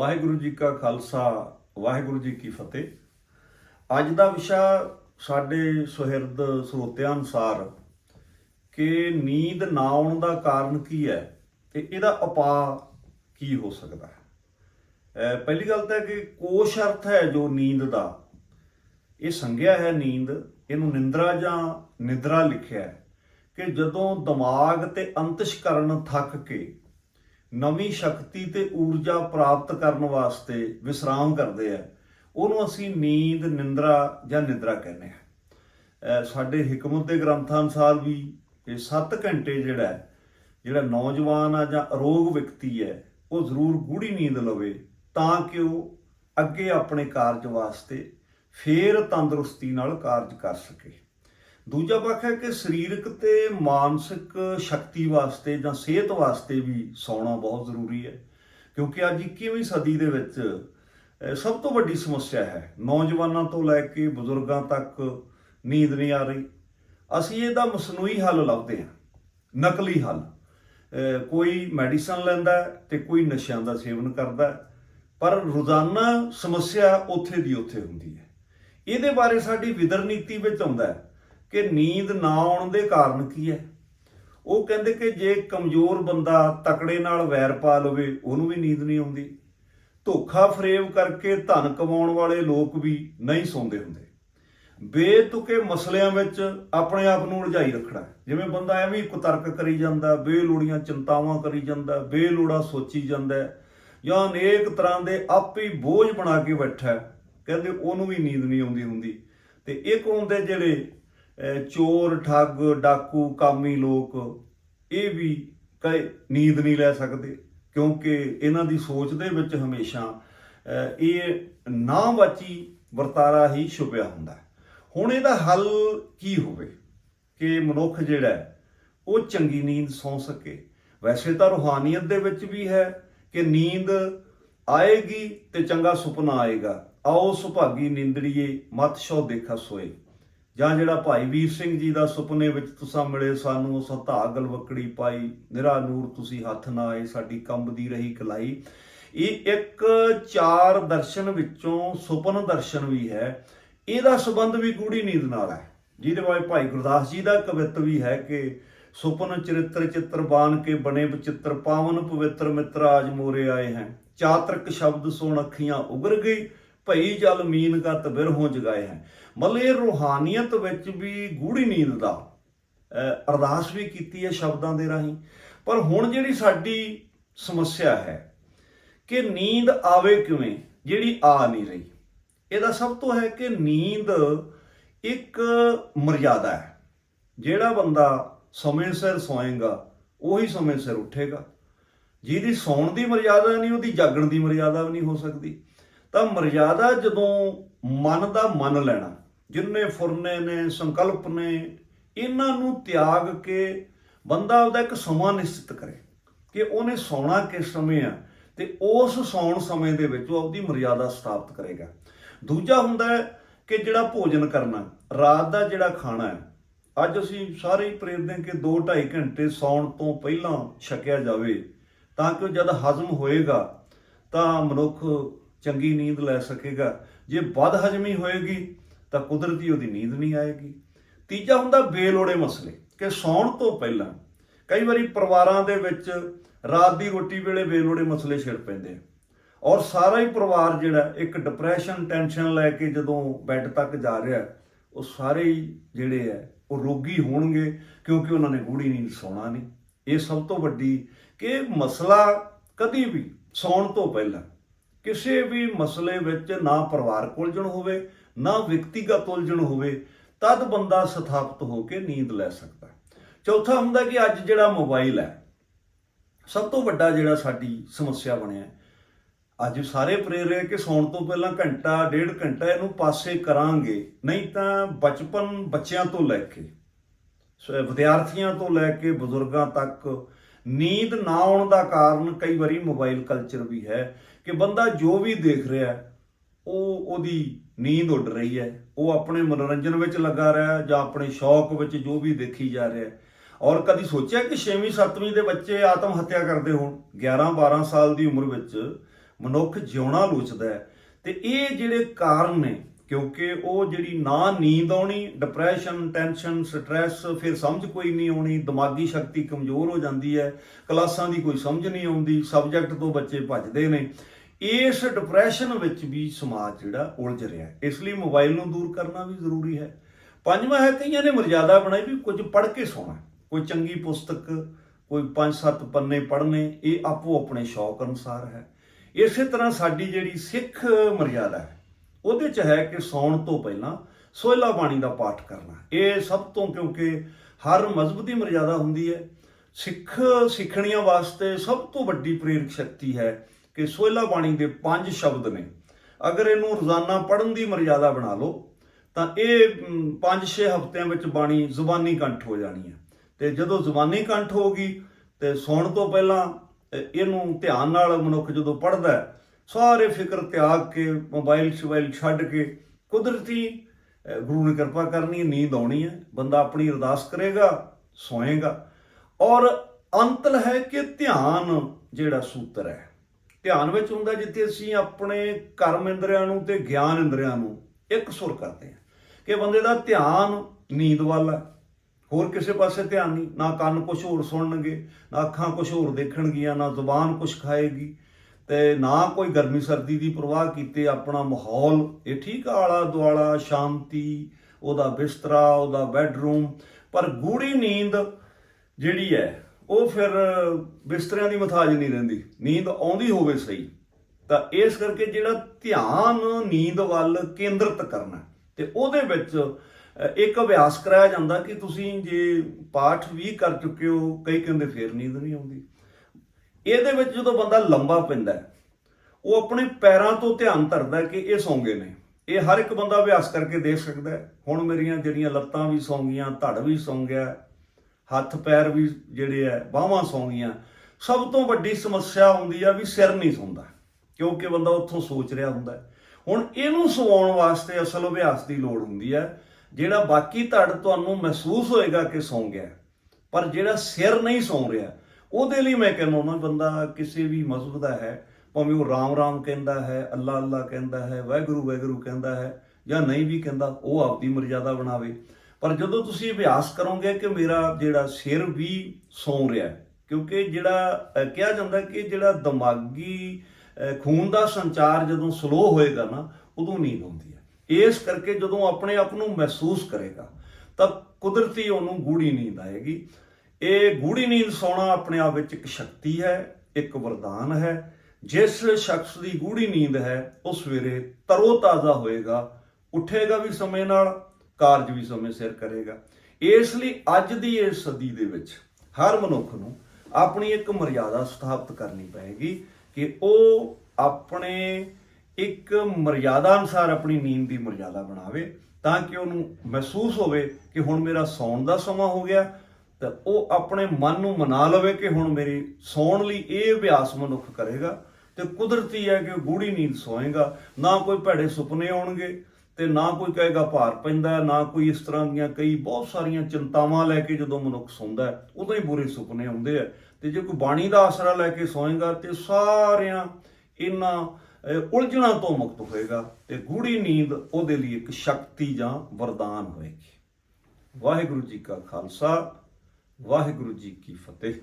ਵਾਹਿਗੁਰੂ ਜੀ ਕਾ ਖਾਲਸਾ, ਵਾਹਿਗੁਰੂ ਜੀ ਕੀ ਫਤਿਹ। ਅੱਜ ਦਾ ਵਿਸ਼ਾ ਸਾਡੇ ਸੁਹਿਰਦ ਸਰੋਤਿਆਂ ਅਨੁਸਾਰ ਕਿ ਨੀਂਦ ਨਾ ਆਉਣ ਦਾ ਕਾਰਨ ਕੀ ਹੈ ਤੇ ਇਹਦਾ ਉਪਾਅ ਕੀ ਹੋ ਸਕਦਾ ਹੈ। ਪਹਿਲੀ ਗੱਲ ਤਾਂ ਕਿ ਕੋਸ਼ ਅਰਥ ਹੈ ਜੋ ਨੀਂਦ ਦਾ। ਇਹ ਸੰਗਿਆ ਹੈ ਨੀਂਦ, ਇਹਨੂੰ ਨਿੰਦਰਾ ਜਾਂ ਨਿਦਰਾ ਲਿਖਿਆ ਹੈ ਕਿ ਜਦੋਂ ਦਿਮਾਗ ਤੇ ਅੰਤਸ਼ਕਰਨ ਥੱਕ ਕੇ ਨਵੀਂ ਸ਼ਕਤੀ ਤੇ ਊਰਜਾ ਪ੍ਰਾਪਤ ਕਰਨ ਵਾਸਤੇ ਵਿਸਰਾਮ ਕਰਦੇ ਆ। ਉਹਨੂੰ ਅਸੀਂ ਨੀਂਦ, ਨਿੰਦਰਾ ਜਾਂ ਨਿੰਦਰਾ ਕਹਿੰਦੇ ਆ। ਸਾਡੇ ਹਕਮਤ ਦੇ ਗ੍ਰੰਥਾਂ ਅਨੁਸਾਰ ਵੀ ਇਹ 7 ਘੰਟੇ ਜਿਹੜਾ ਜਿਹੜਾ ਨੌਜਵਾਨ ਆ ਜਾਂ ਅਰੋਗ ਵਿਅਕਤੀ ਹੈ, ਉਹ ਜ਼ਰੂਰ ਗੂੜੀ ਨੀਂਦ ਲਵੇ ਤਾਂ ਕਿ ਉਹ ਅੱਗੇ ਆਪਣੇ ਕਾਰਜ ਵਾਸਤੇ ਫੇਰ ਤੰਦਰੁਸਤੀ ਨਾਲ ਕਾਰਜ ਕਰ ਸਕੇ। ਦੂਜਾ ਪੱਖ ਹੈ ਕਿ ਸਰੀਰਕ ਤੇ ਮਾਨਸਿਕ ਸ਼ਕਤੀ ਵਾਸਤੇ ਜਾਂ ਸਿਹਤ ਵਾਸਤੇ ਵੀ ਸੌਣਾ ਬਹੁਤ ਜ਼ਰੂਰੀ ਹੈ, ਕਿਉਂਕਿ ਅੱਜ 21ਵੀਂ ਸਦੀ ਦੇ ਵਿੱਚ ਸਭ ਤੋਂ ਵੱਡੀ ਸਮੱਸਿਆ ਹੈ, ਨੌਜਵਾਨਾਂ ਤੋਂ ਲੈ ਕੇ ਬਜ਼ੁਰਗਾਂ ਤੱਕ ਨੀਂਦ ਨਹੀਂ ਆ ਰਹੀ। ਅਸੀਂ ਇਹਦਾ ਮਸਨੂਈ ਹੱਲ ਲੱਭਦੇ ਹਾਂ, ਨਕਲੀ ਹੱਲ। ਕੋਈ ਮੈਡੀਸਨ ਲੈਂਦਾ ਹੈ ਤੇ ਕੋਈ ਨਸ਼ਿਆਂ ਦਾ ਸੇਵਨ ਕਰਦਾ ਪਰ ਰੋਜ਼ਾਨਾ ਸਮੱਸਿਆ ਉੱਥੇ ਦੀ ਉੱਥੇ ਹੁੰਦੀ ਹੈ। ਇਹਦੇ ਬਾਰੇ ਸਾਡੀ ਵਿਦਰ ਨੀਤੀ ਵਿੱਚ ਆਉਂਦਾ ਹੈ ਕਿ ਨੀਂਦ ਨਾ ਆਉਣ ਦੇ ਕਾਰਨ ਕੀ ਹੈ? ਉਹ ਕਹਿੰਦੇ ਕਿ ਜੇ ਕਮਜ਼ੋਰ ਬੰਦਾ ਤਕੜੇ ਨਾਲ ਵੈਰ ਪਾ ਲਵੇ, ਉਹਨੂੰ ਵੀ ਨੀਂਦ ਨਹੀਂ ਆਉਂਦੀ। ਧੋਖਾ ਫਰੇਬ ਕਰਕੇ ਧਨ ਕਮਾਉਣ ਵਾਲੇ ਲੋਕ ਵੀ ਨਹੀਂ ਸੌਂਦੇ ਹੁੰਦੇ। ਬੇਤੁਕੇ ਮਸਲਿਆਂ ਵਿੱਚ ਆਪਣੇ ਆਪ ਨੂੰ ਉਲਝਾਈ ਰੱਖਣਾ ਜਿਵੇਂ ਬੰਦਾ ਐਵੇਂ ਕੁਤਰਕ ਕਰੀ ਜਾਂਦਾ, ਬੇਲੋੜੀਆਂ ਚਿੰਤਾਵਾਂ ਕਰੀ ਜਾਂਦਾ, ਬੇਲੋੜਾ ਸੋਚੀ ਜਾਂਦਾ ਜਾਂ ਅਨੇਕ ਤਰ੍ਹਾਂ ਦੇ ਆਪੇ ਹੀ ਬੋਝ ਬਣਾ ਕੇ ਬੈਠਾ ਕਹਿੰਦੇ ਉਹਨੂੰ ਵੀ ਨੀਂਦ ਨਹੀਂ ਆਉਂਦੀ ਹੁੰਦੀ। ਤੇ ਇੱਕ ਹੁੰਦੇ ਜਿਹੜੇ ਚੋਰ ਠੱਗ ਡਾਕੂ ਕਾਮੀ ਲੋਕ ਇਹ ਵੀ ਕਈ ਨੀਂਦ ਨਹੀਂ ਲੈ ਸਕਦੇ ਕਿਉਂਕਿ ਇਹਨਾਂ ਦੀ ਸੋਚ ਦੇ ਵਿੱਚ ਹਮੇਸ਼ਾ ਅਹ, ਇਹ ਨਾਵਾਚੀ ਵਰਤਾਰਾ ਹੀ ਛੁਪਿਆ ਹੁੰਦਾ ਹੈ। ਹੁਣ ਇਹਦਾ ਹੱਲ ਕੀ ਹੋਵੇ ਕਿ ਮਨੁੱਖ ਜਿਹੜਾ ਉਹ ਚੰਗੀ ਨੀਂਦ ਸੌ ਸਕੇ। ਵੈਸੇ ਤਾਂ ਰੂਹਾਨੀਅਤ ਦੇ ਵਿੱਚ ਵੀ ਹੈ ਕਿ ਨੀਂਦ ਆਏਗੀ ਤੇ ਚੰਗਾ ਸੁਪਨਾ ਆਏਗਾ। ਆਓ ਸੁਭਾਗੀ ਨੀਂਦੜੀਏ ਮਤ ਸ਼ੋ ਦੇਖਾ ਸੋਏ। ਜਾਂ ਜਿਹੜਾ ਭਾਈ ਵੀਰ ਸਿੰਘ ਜੀ ਦਾ ਸੁਪਨੇ ਵਿੱਚ ਤੁਸਾਂ ਮਿਲੇ ਸਾਨੂੰ ਉਸ ਧਾਗਲ ਵਕੜੀ ਪਾਈ, ਨਿਰਾ ਨੂਰ ਤੁਸੀਂ ਹੱਥ ਨਾ ਆਏ, ਸਾਡੀ ਕੰਬਦੀ ਰਹੀ ਕਲਾਈ। ਇਹ ਇੱਕ ਚਾਰ ਦਰਸ਼ਨ ਵਿੱਚੋਂ ਸੁਪਨ ਦਰਸ਼ਨ ਵੀ ਹੈ। ਇਹਦਾ ਸੰਬੰਧ ਵੀ ਗੂੜੀ ਨੀਂਦ ਨਾਲ ਹੈ। ਜਿਹਦੇ ਬਾਰੇ ਭਾਈ ਗੁਰਦਾਸ ਜੀ ਦਾ ਕਵਿਤ ਵੀ ਹੈ ਕਿ ਸੁਪਨ ਚਰਿੱਤਰ ਚਿੱਤਰ ਬਾਨ ਕੇ ਬਣੇ ਬਚਿੱਤਰ ਪਾਵਨ ਪਵਿੱਤਰ ਮਿੱਤਰ ਆਜ ਮੋਰੇ ਆਏ ਹੈ। ਚਾਤਰਕ ਸ਼ਬਦ ਸੁਣ ਅੱਖੀਆਂ ਉਗਰ ਗਈ ਭਈ ਜਲ ਮੀਨ ਕਤ ਬਿਰਹੋਂ ਜਗਾਏ ਹੈ। ਮਤਲਬ ਇਹ ਰੂਹਾਨੀਅਤ ਵਿੱਚ ਵੀ ਗੂੜੀ ਨੀਂਦ ਦਾ ਅਰਦਾਸ ਵੀ ਕੀਤੀ ਹੈ ਸ਼ਬਦਾਂ ਦੇ ਰਾਹੀਂ। ਪਰ ਹੁਣ ਜਿਹੜੀ ਸਾਡੀ ਸਮੱਸਿਆ ਹੈ ਕਿ ਨੀਂਦ ਆਵੇ ਕਿਵੇਂ, ਜਿਹੜੀ ਆ ਨਹੀਂ ਰਹੀ, ਇਹਦਾ ਸਭ ਤੋਂ ਹੈ ਕਿ ਨੀਂਦ ਇੱਕ ਮਰਿਆਦਾ ਹੈ। ਜਿਹੜਾ ਬੰਦਾ ਸਮੇਂ ਸਿਰ ਸੌਏਗਾ, ਉਹੀ ਸਮੇਂ ਸਿਰ ਉੱਠੇਗਾ। ਜਿਹਦੀ ਸੌਣ ਦੀ ਮਰਿਆਦਾ ਨਹੀਂ, ਉਹਦੀ ਜਾਗਣ ਦੀ ਮਰਿਆਦਾ ਵੀ ਨਹੀਂ ਹੋ ਸਕਦੀ। ਤਾਂ ਮਰਜ਼ਾਦਾ ਜਦੋਂ ਮਨ ਦਾ ਮੰਨ ਲੈਣਾ, ਜਿੰਨੇ ਫੁਰਨੇ ਨੇ, ਸੰਕਲਪ ਨੇ, ਇਹਨਾਂ ਨੂੰ ਤਿਆਗ ਕੇ ਬੰਦਾ ਉਹਦਾ ਇੱਕ ਸਮਾਂ ਨਿਸ਼ਚਿਤ ਕਰੇ ਕਿ ਉਹਨੇ ਸੌਣਾ ਕਿਸ ਸਮੇਂ ਆ ਤੇ ਉਸ ਸੌਣ ਸਮੇਂ ਦੇ ਵਿੱਚ ਉਹ ਆਪਦੀ ਮਰਿਆਦਾ ਸਥਾਪਿਤ ਕਰੇਗਾ। ਦੂਜਾ ਹੁੰਦਾ ਹੈ ਕਿ ਜਿਹੜਾ ਭੋਜਨ ਕਰਨਾ, ਰਾਤ ਦਾ ਜਿਹੜਾ ਖਾਣਾ ਹੈ, ਅੱਜ ਅਸੀਂ ਸਾਰੇ ਹੀ ਪ੍ਰੇਰਦੇ ਹਾਂ ਕਿ 2-2.5 ਘੰਟੇ ਸੌਣ ਤੋਂ ਪਹਿਲਾਂ ਛਕਿਆ ਜਾਵੇ, ਤਾਂ ਕਿ ਉਹ ਜਦ ਹਜ਼ਮ ਹੋਏਗਾ, ਤਾਂ ਮਨੁੱਖ ਚੰਗੀ ਨੀਂਦ ਲੈ ਸਕੇਗਾ। ਜੇ ਵੱਧ ਹਜਮੀ ਹੋਏਗੀ, ਤਾਂ ਕੁਦਰਤੀ ਉਹਦੀ ਨੀਂਦ ਨਹੀਂ ਆਏਗੀ। ਤੀਜਾ ਹੁੰਦਾ ਬੇਲੋੜੇ ਮਸਲੇ, ਕਿ ਸੌਣ ਤੋਂ ਪਹਿਲਾਂ ਕਈ ਵਾਰੀ ਪਰਿਵਾਰਾਂ ਦੇ ਵਿੱਚ ਰਾਤ ਦੀ ਰੋਟੀ ਵੇਲੇ ਬੇਲੋੜੇ ਮਸਲੇ ਛਿੜ ਪੈਂਦੇ ਆ। ਔਰ ਸਾਰਾ ਹੀ ਪਰਿਵਾਰ ਜਿਹੜਾ ਇੱਕ ਡਿਪਰੈਸ਼ਨ ਟੈਨਸ਼ਨ ਲੈ ਕੇ ਜਦੋਂ ਬੈੱਡ ਤੱਕ ਜਾ ਰਿਹਾ, ਉਹ ਸਾਰੇ ਹੀ ਜਿਹੜੇ ਹੈ ਉਹ ਰੋਗੀ ਹੋਣਗੇ, ਕਿਉਂਕਿ ਉਹਨਾਂ ਨੇ ਗੂੜੀ ਨੀਂਦ ਸੌਣਾ ਨਹੀਂ। ਇਹ ਸਭ ਤੋਂ ਵੱਡੀ ਕਿ ਮਸਲਾ ਕਦੀ ਵੀ ਸੌਣ ਤੋਂ ਪਹਿਲਾਂ ਕਿਸੇ ਵੀ ਮਸਲੇ ਵਿੱਚ ਨਾ ਪਰਿਵਾਰ ਉਲਝਣ ਹੋਵੇ, ਨਾ ਵਿਅਕਤੀਗਤ ਉਲਝਣ ਹੋਵੇ, ਤਦ ਬੰਦਾ ਸਥਾਪਿਤ ਹੋ ਕੇ ਨੀਂਦ ਲੈ ਸਕਦਾ ਚੌਥਾ ਹੁੰਦਾ ਕਿ ਅੱਜ ਜਿਹੜਾ ਮੋਬਾਈਲ ਹੈ, ਸਭ ਤੋਂ ਵੱਡਾ ਜਿਹੜਾ ਸਾਡੀ ਸਮੱਸਿਆ ਬਣਿਆ ਅੱਜ ਸਾਰੇ ਪ੍ਰੇਰੇ ਕਿ ਸੌਣ ਤੋਂ ਪਹਿਲਾਂ ਘੰਟਾ, ਡੇਢ ਘੰਟਾ ਇਹਨੂੰ ਪਾਸੇ ਕਰਾਂਗੇ, ਨਹੀਂ ਤਾਂ ਬਚਪਨ ਬੱਚਿਆਂ ਤੋਂ ਲੈ ਕੇ, ਵਿਦਿਆਰਥੀਆਂ ਤੋਂ ਲੈ ਕੇ ਬਜ਼ੁਰਗਾਂ ਤੱਕ ਨੀਂਦ ਨਾ ਆਉਣ ਦਾ ਕਾਰਨ ਕਈ ਵਾਰੀ ਮੋਬਾਈਲ ਕਲਚਰ ਵੀ ਹੈ ਕਿ ਬੰਦਾ ਜੋ ਵੀ ਦੇਖ ਰਿਹਾ ਉਹ ਉਹਦੀ ਨੀਂਦ ਉੱਡ ਰਹੀ ਹੈ, ਉਹ ਆਪਣੇ ਮਨੋਰੰਜਨ ਵਿੱਚ ਲੱਗਾ ਰਿਹਾ ਜਾਂ ਆਪਣੇ ਸ਼ੌਕ ਵਿੱਚ ਜੋ ਵੀ ਦੇਖੀ ਜਾ ਰਿਹਾ ਔਰ ਕਦੀ ਸੋਚਿਆ ਕਿ 6ਵੀਂ 7ਵੀਂ ਦੇ ਬੱਚੇ ਆਤਮ ਹੱਤਿਆ ਕਰਦੇ ਹੋਣ? 11 12 ਸਾਲ ਦੀ ਉਮਰ ਵਿੱਚ ਮਨੁੱਖ ਜਿਉਣਾ ਲੋਚਦਾ ਹੈ ਤੇ ਇਹ ਜਿਹੜੇ ਕਾਰਨ ਨੇ ਕਿਉਂਕਿ ਉਹ ਜਿਹੜੀ ਨਾ ਨੀਂਦ ਆਉਣੀ ਡਿਪਰੈਸ਼ਨ ਟੈਨਸ਼ਨ ਸਟ੍ਰੈਸ ਫਿਰ ਸਮਝ ਕੋਈ ਨਹੀਂ ਆਉਣੀ, ਦਿਮਾਗੀ ਸ਼ਕਤੀ ਕਮਜ਼ੋਰ ਹੋ ਜਾਂਦੀ ਹੈ, ਕਲਾਸਾਂ ਦੀ ਕੋਈ ਸਮਝ ਨਹੀਂ ਆਉਂਦੀ ਸਬਜੈਕਟ ਤੋਂ ਬੱਚੇ ਭੱਜਦੇ ਨੇ। ਇਸ ਡਿਪਰੈਸ਼ਨ ਵਿੱਚ ਵੀ ਸਮਾਜ ਜਿਹੜਾ ਉਲਝ ਰਿਹਾ ਇਸ ਲਈ ਮੋਬਾਈਲ ਨੂੰ ਦੂਰ ਕਰਨਾ ਵੀ ਜ਼ਰੂਰੀ ਹੈ। ਪੰਜਵਾਂ ਹੈ ਕਈਆਂ ਨੇ ਮਰਜ਼ਾਦਾ ਬਣਾਈ ਵੀ ਕੁਝ ਪੜ੍ਹ ਕੇ ਸੋਣਾ। ਕੋਈ ਚੰਗੀ ਪੁਸਤਕ, ਕੋਈ 5-7 ਪੰਨੇ ਪੜ੍ਹਨੇ, ਇਹ ਆਪੋ ਆਪਣੇ ਸ਼ੌਕ ਅਨੁਸਾਰ ਹੈ। ਇਸੇ ਤਰ੍ਹਾਂ ਸਾਡੀ ਜਿਹੜੀ ਸਿੱਖ ਮਰਜ਼ਾਦਾ ਹੈ ਉਹਦੇ ਚ ਹੈ ਕਿ ਸੌਣ ਤੋਂ ਪਹਿਲਾਂ ਸੋਇਲਾ ਬਾਣੀ ਦਾ ਪਾਠ ਕਰਨਾ। ਇਹ ਸਭ ਤੋਂ ਕਿਉਂਕਿ ਹਰ ਮਜ਼ਹਬ ਦੀ ਮਰਜ਼ਾਦਾ ਹੁੰਦੀ ਹੈ। ਸਿੱਖ ਸਿੱਖਣੀਆਂ ਵਾਸਤੇ ਸਭ ਤੋਂ ਵੱਡੀ ਪ੍ਰੇਰਕ ਸ਼ਕਤੀ ਹੈ ਕਿ ਸੋਇਲਾ ਬਾਣੀ ਦੇ ਪੰਜ ਸ਼ਬਦ ਨੇ। ਅਗਰ ਇਹਨੂੰ ਰੋਜ਼ਾਨਾ ਪੜ੍ਹਨ ਦੀ ਮਰਜ਼ਾਦਾ ਬਣਾ ਲਓ ਤਾਂ ਇਹ 5-6 ਹਫ਼ਤਿਆਂ ਵਿੱਚ ਬਾਣੀ ਜ਼ੁਬਾਨੀ ਕੰਠ ਹੋ ਜਾਣੀ ਹੈ। ਤੇ ਜਦੋਂ ਜ਼ੁਬਾਨੀ ਕੰਠ ਹੋਗੀ ਤੇ ਸੌਣ ਤੋਂ ਪਹਿਲਾਂ ਇਹਨੂੰ ਧਿਆਨ ਨਾਲ ਮਨੁੱਖ ਜਦੋਂ ਪੜ੍ਹਦਾ ਹੈ, ਸਾਰੇ ਫਿਕਰ ਤਿਆਗ ਕੇ ਮੋਬਾਈਲ ਸ਼ੋਬਾਈਲ ਛੱਡ ਕੇ ਕੁਦਰਤੀ ਗੁਰੂ ਨੇ ਕਿਰਪਾ ਕਰਨੀ ਹੈ, ਨੀਂਦ ਆਉਣੀ ਹੈ ਬੰਦਾ ਆਪਣੀ ਅਰਦਾਸ ਕਰੇਗਾ ਸੋਏਗਾ। ਔਰ ਅੰਤਲ ਹੈ ਕਿ ਧਿਆਨ ਜਿਹੜਾ ਸੂਤਰ ਹੈ। ਧਿਆਨ ਵਿੱਚ ਹੁੰਦਾ ਜਿੱਥੇ ਅਸੀਂ ਆਪਣੇ ਕਰਮ ਇੰਦਰੀਆਂ ਨੂੰ ਤੇ ਗਿਆਨ ਇੰਦਰੀਆਂ ਨੂੰ ਇੱਕ ਸੁਰ ਕਰਦੇ ਹਾਂ। ਕਿ ਬੰਦੇ ਦਾ ਧਿਆਨ ਨੀਂਦ ਵੱਲ ਹੈ। ਹੋਰ ਕਿਸੇ ਪਾਸੇ ਧਿਆਨ ਨਹੀਂ। ਨਾ ਕੰਨ ਕੁਝ ਹੋਰ ਸੁਣਨਗੇ ਨਾ ਅੱਖਾਂ ਕੁਝ ਹੋਰ ਦੇਖਣਗੀਆਂ ਨਾ ਜ਼ੁਬਾਨ ਕੁਝ ਖਾਏਗੀ। ਤੇ ਨਾ ਕੋਈ ਗਰਮੀ ਸਰਦੀ ਦੀ ਪਰਵਾਹ ਕੀਤੇ ਆਪਣਾ ਮਾਹੌਲ ਇਹ ਠੀਕ ਆ, ਆਲਾ ਦੁਆਲਾ ਸ਼ਾਂਤੀ ਉਹਦਾ ਬਿਸਤਰਾ ਉਹਦਾ ਬੈੱਡਰੂਮ ਪਰ ਗੂੜੀ ਨੀਂਦ ਜਿਹੜੀ ਹੈ ਉਹ ਫਿਰ ਬਿਸਤਰਿਆਂ ਦੀ ਮਥਾਜ ਨਹੀਂ ਰਹਿੰਦੀ। ਨੀਂਦ ਆਉਂਦੀ ਹੋਵੇ ਸਹੀ ਤਾਂ ਇਸ ਕਰਕੇ ਜਿਹੜਾ ਧਿਆਨ ਨੀਂਦ ਵੱਲ ਕੇਂਦਰਿਤ ਕਰਨਾ ਤੇ ਉਹਦੇ ਵਿੱਚ ਇੱਕ ਅਭਿਆਸ ਕਰਾਇਆ ਜਾਂਦਾ ਕਿ ਤੁਸੀਂ ਜੇ ਪਾਠ ਵੀ ਕਰ ਚੁੱਕੇ ਹੋ ਕਈ ਕਹਿੰਦੇ ਫੇਰ ਨੀਂਦ ਨਹੀਂ ਆਉਂਦੀ। ਇਹਦੇ ਵਿੱਚ ਜਦੋਂ ਬੰਦਾ ਲੰਬਾ ਪੈਂਦਾ ਉਹ ਆਪਣੇ ਪੈਰਾਂ ਤੋਂ ਧਿਆਨ ਧਰਦਾ ਕਿ ਇਹ ਸੌਂਗੇ ਨੇ। ਇਹ ਹਰ ਇੱਕ ਬੰਦਾ ਅਭਿਆਸ ਕਰਕੇ ਦੇਖ ਸਕਦਾ ਹੈ, ਹੁਣ ਮੇਰੀਆਂ ਜਿਹੜੀਆਂ ਲੱਤਾਂ ਵੀ ਸੌਂਗੀਆਂ ਧੜ ਵੀ ਸੌਂ ਗਿਆ, ਹੱਥ ਪੈਰ ਵੀ ਜਿਹੜੇ ਆ ਬਾਹਾਂ ਸੌਂਗੀਆਂ ਸਭ ਤੋਂ ਵੱਡੀ ਸਮੱਸਿਆ ਹੁੰਦੀ ਆ ਵੀ ਸਿਰ ਨਹੀਂ ਸੌਂਦਾ, ਕਿਉਂਕਿ ਬੰਦਾ ਉੱਥੋਂ ਸੋਚ ਰਿਹਾ ਹੁੰਦਾ ਹੁਣ ਇਹਨੂੰ ਸਵਾਉਣ ਵਾਸਤੇ ਅਸਲ ਅਭਿਆਸ ਦੀ ਲੋੜ ਹੁੰਦੀ ਹੈ, ਜਿਹੜਾ ਬਾਕੀ ਧੜ ਤੁਹਾਨੂੰ ਮਹਿਸੂਸ ਹੋਏਗਾ ਕਿ ਸੌਂ ਗਿਆ ਪਰ ਜਿਹੜਾ ਸਿਰ ਨਹੀਂ ਸੌਂ ਰਿਹਾ ਉਹਦੇ ਲਈ ਮੈਂ ਕਹਿੰਦਾ ਨਾ ਬੰਦਾ ਕਿਸੇ ਵੀ ਮਜ਼ਹਬ ਦਾ ਹੈ, ਭਾਵੇਂ ਉਹ ਰਾਮ ਰਾਮ ਕਹਿੰਦਾ ਹੈ, ਅੱਲਾ ਅੱਲਾ ਕਹਿੰਦਾ ਹੈ, ਵਾਹਿਗੁਰੂ ਵਾਹਿਗੁਰੂ ਕਹਿੰਦਾ ਹੈ, ਜਾਂ ਨਹੀਂ ਵੀ ਕਹਿੰਦਾ, ਉਹ ਆਪਦੀ ਮਰਜ਼ਾਦਾ ਬਣਾਵੇ। ਪਰ ਜਦੋਂ ਤੁਸੀਂ ਅਭਿਆਸ ਕਰੋਗੇ ਕਿ ਮੇਰਾ ਜਿਹੜਾ ਸਿਰ ਵੀ ਸੌਂ ਰਿਹਾ ਕਿਉਂਕਿ ਜਿਹੜਾ ਕਿਹਾ ਜਾਂਦਾ ਕਿ ਜਿਹੜਾ ਦਿਮਾਗੀ ਖੂਨ ਦਾ ਸੰਚਾਰ ਜਦੋਂ ਸਲੋ ਹੋਏਗਾ ਨਾ, ਉਦੋਂ ਨੀਂਦ ਆਉਂਦੀ ਹੈ। ਇਸ ਕਰਕੇ ਜਦੋਂ ਆਪਣੇ ਆਪ ਨੂੰ ਮਹਿਸੂਸ ਕਰੇਗਾ, ਤਾਂ ਕੁਦਰਤੀ ਉਹਨੂੰ ਗੂੜੀ ਨੀਂਦ ਆਏਗੀ। ਇਹ ਗੂੜੀ ਨੀਂਦ ਸੌਣਾ ਆਪਣੇ ਆਪ ਵਿੱਚ ਇੱਕ ਸ਼ਕਤੀ ਹੈ, ਇੱਕ ਵਰਦਾਨ ਹੈ। ਜਿਸ ਸ਼ਖਸ ਦੀ ਗੂੜੀ ਨੀਂਦ ਹੈ, ਉਹ ਸਵੇਰੇ ਤਰੋ ਤਾਜ਼ਾ ਹੋਏਗਾ, ਉੱਠੇਗਾ ਵੀ ਸਮੇਂ ਨਾਲ, ਕਾਰਜ ਵੀ ਸਮੇਂ ਸਿਰ ਕਰੇਗਾ। ਇਸ ਲਈ ਅੱਜ ਦੀ ਇਸ ਸਦੀ ਦੇ ਵਿੱਚ ਹਰ ਮਨੁੱਖ ਨੂੰ ਆਪਣੀ ਇੱਕ ਮਰਿਆਦਾ ਸਥਾਪਿਤ ਕਰਨੀ ਪਏਗੀ ਕਿ ਉਹ ਆਪਣੇ ਇੱਕ ਮਰਿਆਦਾ ਅਨੁਸਾਰ ਆਪਣੀ ਨੀਂਦ ਦੀ ਮਰਿਆਦਾ ਬਣਾਵੇ, ਤਾਂ ਕਿ ਉਹਨੂੰ ਮਹਿਸੂਸ ਹੋਵੇ ਕਿ ਹੁਣ ਮੇਰਾ ਸੌਣ ਦਾ ਸਮਾਂ ਹੋ ਗਿਆ ਤਾਂ ਉਹ ਆਪਣੇ ਮਨ ਨੂੰ ਮਨਾ ਲਵੇ ਕਿ ਹੁਣ ਮੇਰੀ ਸੌਣ ਲਈ ਇਹ ਅਭਿਆਸ ਮਨੁੱਖ ਕਰੇਗਾ ਤੇ ਕੁਦਰਤੀ ਹੈ ਕਿ ਉਹ ਗੂੜੀ ਨੀਂਦ ਸੋਏਗਾ, ਨਾ ਕੋਈ ਭੈੜੇ ਸੁਪਨੇ ਆਉਣਗੇ ਤੇ ਨਾ ਕੋਈ ਕਹੇਗਾ ਭਾਰ ਪੈਂਦਾ, ਨਾ ਕੋਈ ਇਸ ਤਰ੍ਹਾਂ ਦੀਆਂ ਕਈ ਬਹੁਤ ਸਾਰੀਆਂ ਚਿੰਤਾਵਾਂ ਲੈ ਕੇ ਜਦੋਂ ਮਨੁੱਖ ਸੌਂਦਾ ਉਦੋਂ ਹੀ ਬੁਰੇ ਸੁਪਨੇ ਆਉਂਦੇ ਆ। ਤੇ ਜੇ ਕੋਈ ਬਾਣੀ ਦਾ ਆਸਰਾ ਲੈ ਕੇ ਸੌਏਗਾ ਤੇ ਸਾਰਿਆਂ ਇਹਨਾਂ ਉਲਝਣਾਂ ਤੋਂ ਮੁਕਤ ਹੋਏਗਾ ਤੇ ਗੂੜੀ ਨੀਂਦ ਉਹਦੇ ਲਈ ਇੱਕ ਸ਼ਕਤੀ ਜਾਂ ਵਰਦਾਨ ਹੋਏਗੀ। ਵਾਹਿਗੁਰੂ ਜੀ ਕਾ ਖਾਲਸਾ। ਵਾਹਿਗੁਰੂ ਜੀ ਕੀ ਫਤਿਹ